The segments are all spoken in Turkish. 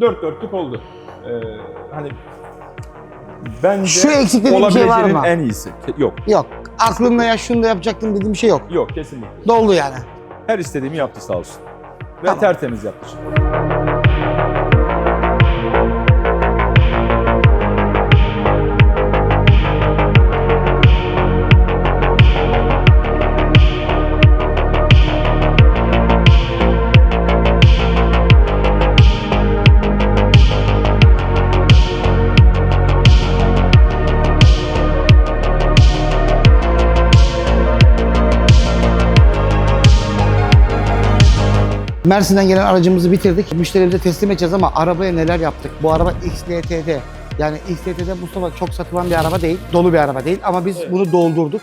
Dört dörtlük oldu. Ee, hani bence Şu eksikte bir şey var olabileceğinin mı? en iyisi. Ke- Yok, Yok. Aklımda ya şunu da yapacaktım dediğim bir şey yok. yok kesinlikle. Doldu yani. Her istediğimi yaptı sağ olsun. Ve Tamam. tertemiz yaptı. Mersin'den gelen aracımızı bitirdik. Müşterimize teslim edeceğiz ama arabaya neler yaptık? Bu araba XLT'de. Yani XLT'de Mustafa çok satılan bir araba değil. Dolu bir araba değil ama biz bunu doldurduk.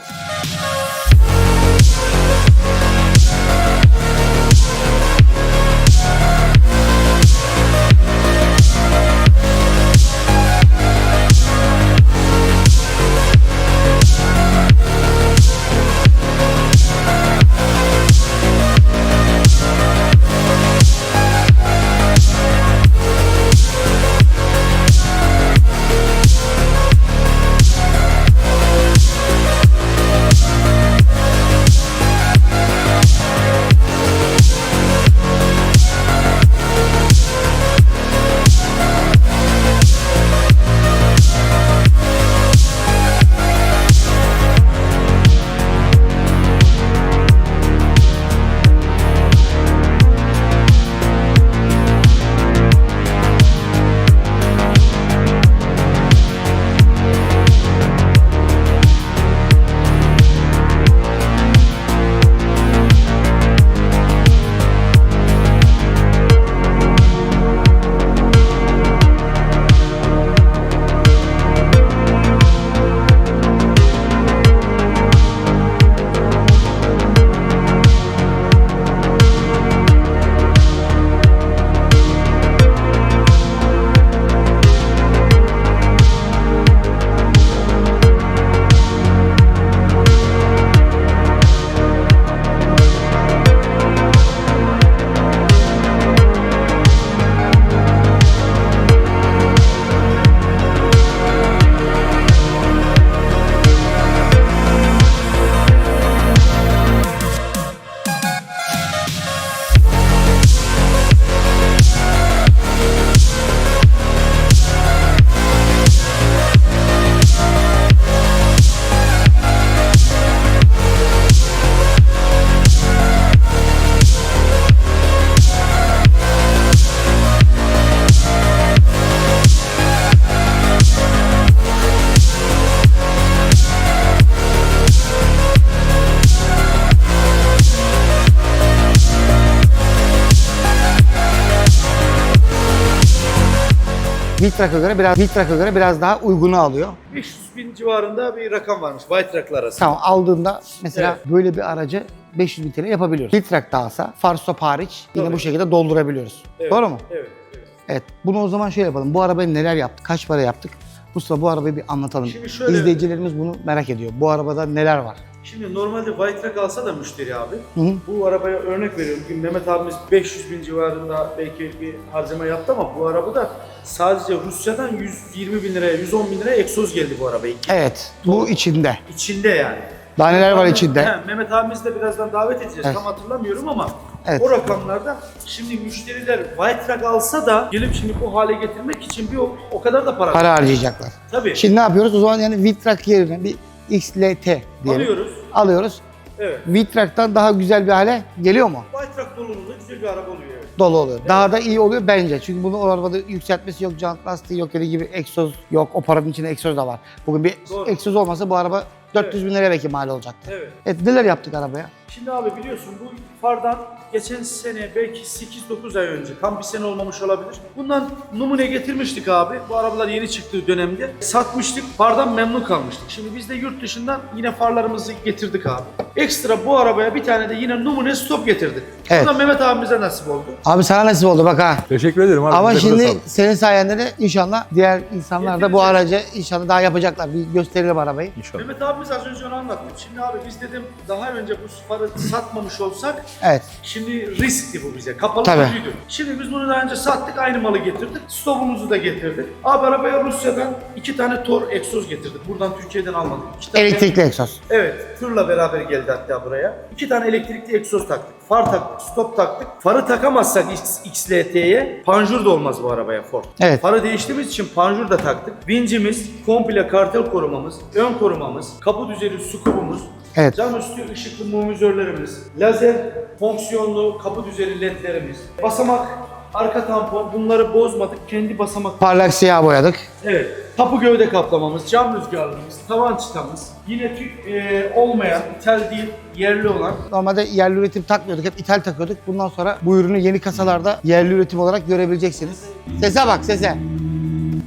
Viltrak'a göre biraz Viltrak'a göre biraz daha uygunu alıyor. 500 bin civarında bir rakam varmış White arasında. Tamam aldığında mesela böyle bir aracı 500 bin TL yapabiliyoruz. Viltrak da alsa far stop hariç yine Tabii. bu şekilde doldurabiliyoruz. Evet, Doğru mu? Evet. evet. Evet. Bunu o zaman şöyle yapalım. Bu arabayı neler yaptık? Kaç para yaptık? Mustafa bu arabayı bir anlatalım. Şimdi şöyle- İzleyicilerimiz bunu merak ediyor. Bu arabada neler var? Şimdi normalde White Truck alsa da müşteri abi. Hı hı. Bu arabaya örnek veriyorum. Bugün Mehmet abimiz 500 bin civarında belki bir harcama yaptı ama bu araba da sadece Rusya'dan 120 bin liraya, 110 bin liraya egzoz geldi bu arabaya. Evet. Bu içinde. İçinde yani. Daha neler var içinde? he, Mehmet abimizi de birazdan davet edeceğiz. Evet. Tam hatırlamıyorum ama Evet. o rakamlarda şimdi müşteriler White Truck alsa da gelip şimdi bu hale getirmek için bir o, o kadar da para. Para harcayacaklar. Tabii. Şimdi ne yapıyoruz? O zaman yani Viltrak yerine bir XLT diyelim. Alıyoruz. Alıyoruz. Evet. Viltrak'tan daha güzel bir hale geliyor mu? Truck doluluğunda güzel bir araba oluyor. Evet. Dolu oluyor. Daha da iyi oluyor bence. Çünkü bunu o arabada yükseltmesi yok, jant lastiği yok, gibi egzoz yok. O paranın içinde egzoz da var. Bugün bir Doğru. egzoz olmasa bu araba 400 bin liraya belki mal olacaktı. Evet. Evet neler yaptık arabaya? Şimdi abi biliyorsun bu fardan geçen sene belki 8-9 ay önce tam bir sene olmamış olabilir. Bundan numune getirmiştik abi. Bu arabalar yeni çıktığı dönemde. Satmıştık. Fardan memnun kalmıştık. Şimdi biz de yurt dışından yine farlarımızı getirdik abi. Ekstra bu arabaya bir tane de yine numune stop getirdik. Evet. Bu da Mehmet abimize nasip oldu. Abi sana nasip oldu bak ha. Teşekkür ederim abi. Ama şimdi senin sayende de inşallah diğer insanlar da bu Getirecek. aracı inşallah daha yapacaklar. Bir gösterelim arabayı. İnşallah. Mehmet abimiz abimiz az önce onu anlattı. Şimdi abi biz dedim daha önce bu farı satmamış olsak Evet. Şimdi riskti bu bize. Kapalı Tabii. kutuydu. Şimdi biz bunu daha önce sattık. Aynı malı getirdik. Stopumuzu da getirdik. Abi arabaya Rusya'dan iki tane Tor egzoz getirdik. Buradan Türkiye'den almadık. İki tane- Elektrikli egzoz. Evet. Tırla beraber geldi hatta buraya. İki tane elektrikli egzoz taktık. Far taktık. Stop taktık. Farı takamazsak XLT'ye panjur da olmaz bu arabaya Ford. Evet. Farı değiştiğimiz için panjur da taktık. Vincimiz, komple kartel korumamız, ön korumamız, kaput üzeri sukubumuz, Evet. Cam üstü ışıklı mumizörlerimiz, lazer fonksiyonlu kapı üzeri ledlerimiz, basamak, arka tampon bunları bozmadık. Kendi basamak. Parlak siyah boyadık. Evet. Kapı gövde kaplamamız, cam rüzgarlığımız, tavan çıtamız. Yine tük e, olmayan, tel değil, yerli olan. Normalde yerli üretim takmıyorduk. Hep ithal takıyorduk. Bundan sonra bu ürünü yeni kasalarda yerli üretim olarak görebileceksiniz. Sese bak sese.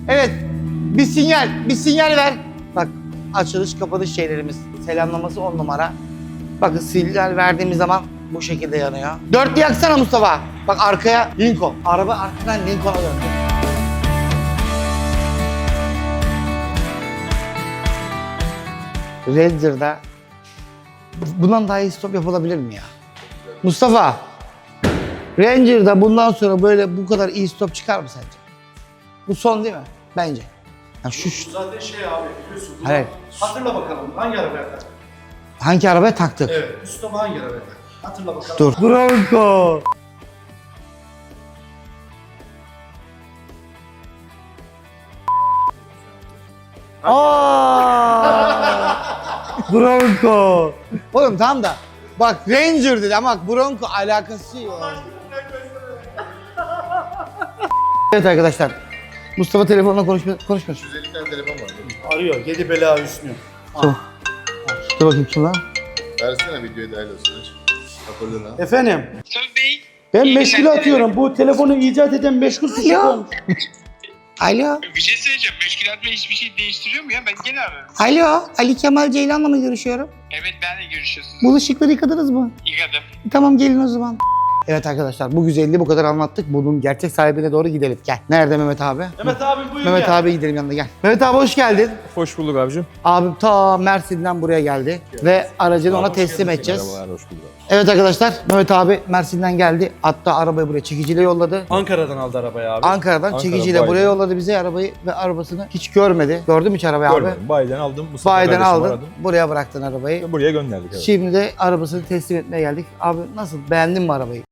Evet. Bir sinyal. Bir sinyal ver. Bak açılış kapanış şeylerimiz. Selamlaması on numara. Bakın sinyal verdiğimiz zaman bu şekilde yanıyor. Dörtlü yaksana Mustafa. Bak arkaya Lincoln. Araba arkadan Lincoln'a döndü. Ranger'da bundan daha iyi stop yapılabilir mi ya? Mustafa, Ranger'da bundan sonra böyle bu kadar iyi stop çıkar mı sence? Bu son değil mi? Bence. Ya şu, şu- zaten şey abi biliyorsun. bunu- Hayır. Hatırla bakalım hangi arabaya taktık? hangi arabaya taktık? Evet. Mustafa hangi arabaya taktık? Hatırla bakalım. Dur. Bronco. Aa! Bronco. Oğlum tamam da bak Ranger dedi ama bak Bronco alakası yok. evet arkadaşlar. Mustafa telefonla konuşma, konuşmuyor. 150 tane telefon var. Arıyor. Yedi bela üstünü. Dur bakayım kim lan? Versene videoyu dahil olsun. Hoparlörünü al. Efendim. Tabii. Ben İyi meşgul günler atıyorum. Bu telefonu icat eden meşgul kişi olmuş. Alo. Bir şey söyleyeceğim. Meşgul etme hiçbir şey değiştiriyor mu ya? Ben gene ararım. Alo. Ali Kemal Ceylan'la mı görüşüyorum? Evet benle görüşüyorsunuz. Bulaşıkları yıkadınız mı? Yıkadım. Tamam gelin o zaman. Evet arkadaşlar bu güzelliği bu kadar anlattık. Bunun gerçek sahibine doğru gidelim. Gel. Nerede Mehmet abi? Mehmet abi buyur Mehmet gel. abi gidelim yanına gel. Mehmet abi hoş geldin. Hoş bulduk abicim. Abim ta Mersin'den buraya geldi ve aracını ona teslim edeceğiz. Merhabalar, hoş bulduk. Evet arkadaşlar Mehmet abi Mersin'den geldi. Hatta arabayı buraya çekiciyle yolladı. Ankara'dan aldı arabayı abi. Ankara'dan Ankara, çekiciyle Bay'dan. buraya yolladı bize arabayı ve arabasını hiç görmedi. Gördün mü hiç arabayı abi? Görmedim. Bayiden aldım. Mustafa Bayiden kardeşimi aldın. aradım. Buraya bıraktın arabayı. Buraya gönderdik. Evet. Şimdi de arabasını teslim etmeye geldik. Abi nasıl? Beğendin mi arabayı?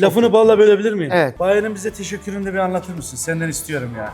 Lafını balla bölebilir miyim? Evet. Bayanın bize teşekkürünü de bir anlatır mısın? Senden istiyorum ya.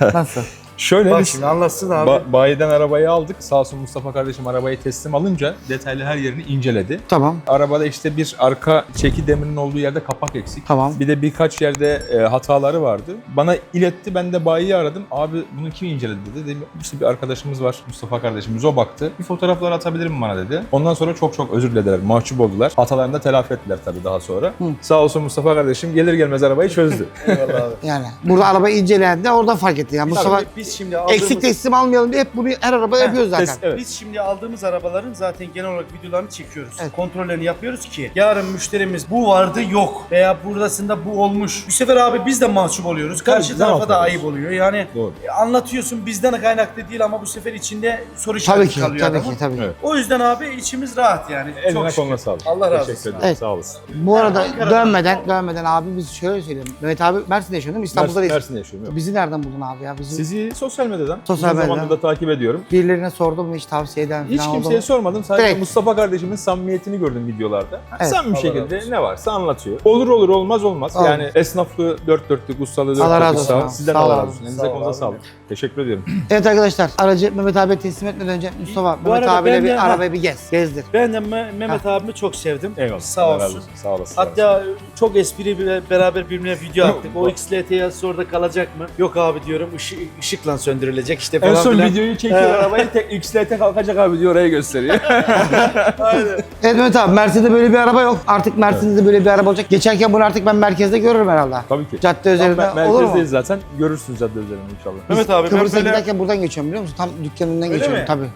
Nasıl? Şöyle Bak biz şimdi anlatsın abi. ba- bayiden arabayı aldık. Sağ olsun Mustafa kardeşim arabayı teslim alınca detaylı her yerini inceledi. Tamam. Arabada işte bir arka çeki demirinin olduğu yerde kapak eksik. Tamam. Bir de birkaç yerde e, hataları vardı. Bana iletti. Ben de bayiyi aradım. Abi bunu kim inceledi dedi. Dedim işte bir arkadaşımız var. Mustafa kardeşimiz. O baktı. Bir fotoğraflar atabilir mi bana dedi. Ondan sonra çok çok özür dilediler. Mahcup oldular. Hatalarını da telafi ettiler tabii daha sonra. Hı. Sağ olsun Mustafa kardeşim gelir gelmez arabayı çözdü. Eyvallah abi. Yani burada araba inceleyen de oradan fark etti. Yani Mustafa Tabii biz şimdi aldığımız... eksik teslim almayalım diye hep bunu her arabada yapıyoruz zaten. Tes- evet. Biz şimdi aldığımız arabaların zaten genel olarak videolarını çekiyoruz. Evet. Kontrollerini yapıyoruz ki yarın müşterimiz bu vardı yok veya buradasında bu olmuş. Bu sefer abi biz de mahcup oluyoruz. Karşı Tabii, tarafa da ayıp oluyor. Yani Doğru. e, anlatıyorsun bizden kaynaklı değil ama bu sefer içinde soru Tabii işareti ki, kalıyor tabii adamın. ki, tabii ki. Evet. O yüzden abi içimiz rahat yani. Eline Çok koluna sağlık. Allah razı Teşekkür olsun. ederim. Evet. Sağ olasın. Bu arada Ankara'da- dönmeden, dönmeden abi biz şöyle söyleyelim. Mehmet abi Mersin'de yaşıyor değil mi? İstanbul'da Mersin, değil. Mersin'de yaşıyorum. Yok. Bizi nereden buldun abi ya? Bizi Sizi sosyal medyadan Sosyal uzun medyadan. zamandır da takip ediyorum. birilerine sordum mu hiç tavsiye eden Hiç falan oldu kimseye mu? sormadım. Sadece Direkt. Mustafa kardeşimin samimiyetini gördüm videolarda. Evet. Samimi Allah şekilde ne varsa anlatıyor. Olur olur olmaz olmaz. Olmaz. Yani esnaflığı dört dörtlük, ustalığı dört Allah razı dörtlük. olsun Sağ. abi. Sizden Sağ Allah ol razı abi. olsun. Elinize Sağ ol konuza abi. sağlık. Teşekkür ediyorum. Evet arkadaşlar aracı Mehmet abiye teslim etmeden önce Mustafa Bu Mehmet arada abiyle ben de- bir ha. arabayı bir gez. Gezdir. Ben de Me- Mehmet abimi çok sevdim. Eyvallah. Sağ Allah razı olsun. Sağ olasın. Hatta çok espri bile beraber birbirine video attık. O XLT yazısı orada kalacak mı? Yok abi diyorum ışı, ışıkla söndürülecek işte en falan son filan. videoyu çekiyor arabayı tek XLT kalkacak abi diyor oraya gösteriyor. Aynen. Evet Mehmet abi Mersin'de böyle bir araba yok. Artık Mersin'de de böyle bir araba olacak. Geçerken bunu artık ben merkezde görürüm herhalde. Tabii ki. Cadde üzerinde mer- olur mu? merkezdeyiz zaten. Görürsünüz cadde üzerinde inşallah. Mehmet abi ben Kıbrıs'a böyle... giderken buradan geçiyorum biliyor musun? Tam dükkanın önünden Öyle geçiyorum mi? tabii.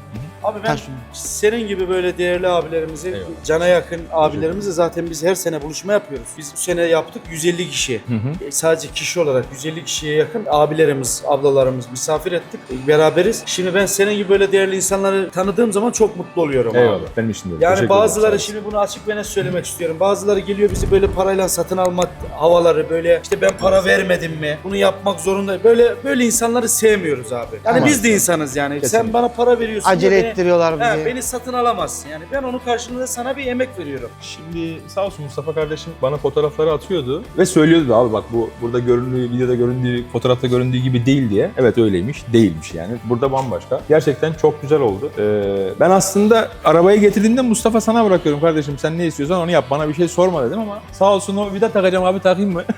Abi ben senin gibi böyle değerli abilerimizi, Eyvallah. cana yakın abilerimizi zaten biz her sene buluşma yapıyoruz. Biz bu sene yaptık 150 kişi. Hı hı. E, Sadece kişi olarak 150 kişiye yakın abilerimiz, ablalarımız misafir ettik. E, Beraberiz. Şimdi ben senin gibi böyle değerli insanları tanıdığım zaman çok mutlu oluyorum abi. Eyvallah. Benim için de öyle. Yani Teşekkür ederim, bazıları sağ şimdi bunu açık ve net söylemek istiyorum. Bazıları geliyor bizi böyle parayla satın alma havaları böyle işte ben para vermedim mi? Bunu yapmak zorunda. Böyle böyle insanları sevmiyoruz abi. Yani Ama- biz de insanız yani. Sen Kesinlikle. bana para veriyorsun. Acele da ettiriyorlar He, bizi. beni satın alamazsın yani. Ben onun karşılığında sana bir emek veriyorum. Şimdi sağ olsun Mustafa kardeşim bana fotoğrafları atıyordu ve söylüyordu abi bak bu burada göründüğü, videoda göründüğü, fotoğrafta göründüğü gibi değil diye. Evet öyleymiş, değilmiş yani. Burada bambaşka. Gerçekten çok güzel oldu. Ee, ben aslında arabayı getirdiğimde Mustafa sana bırakıyorum kardeşim sen ne istiyorsan onu yap. Bana bir şey sorma dedim ama sağ olsun o vida takacağım abi takayım mı?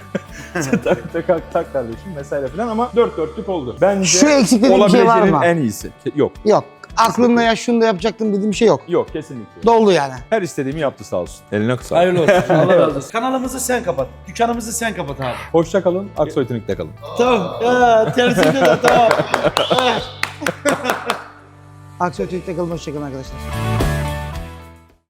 Tak, tak, tak, tak kardeşim vesaire falan ama dört dörtlük oldu. Bence Şu eksik dediğim bir şey var olabileceğinin mı? en iyisi. Yok. Yok. Aklımda ya şunu da yapacaktım dediğim bir şey yok. Yok kesinlikle. Doldu yani. Her istediğimi yaptı sağ olsun. Eline sağlık. Hayırlı olsun. Allah razı olsun. Kanalımızı sen kapat. Dükkanımızı sen kapat abi. Hoşça kalın. Aksoy Tunik'te kalın. Tamam. Ya, tersinde de tamam. Aksiyon Türk'te kalın. Hoşçakalın arkadaşlar.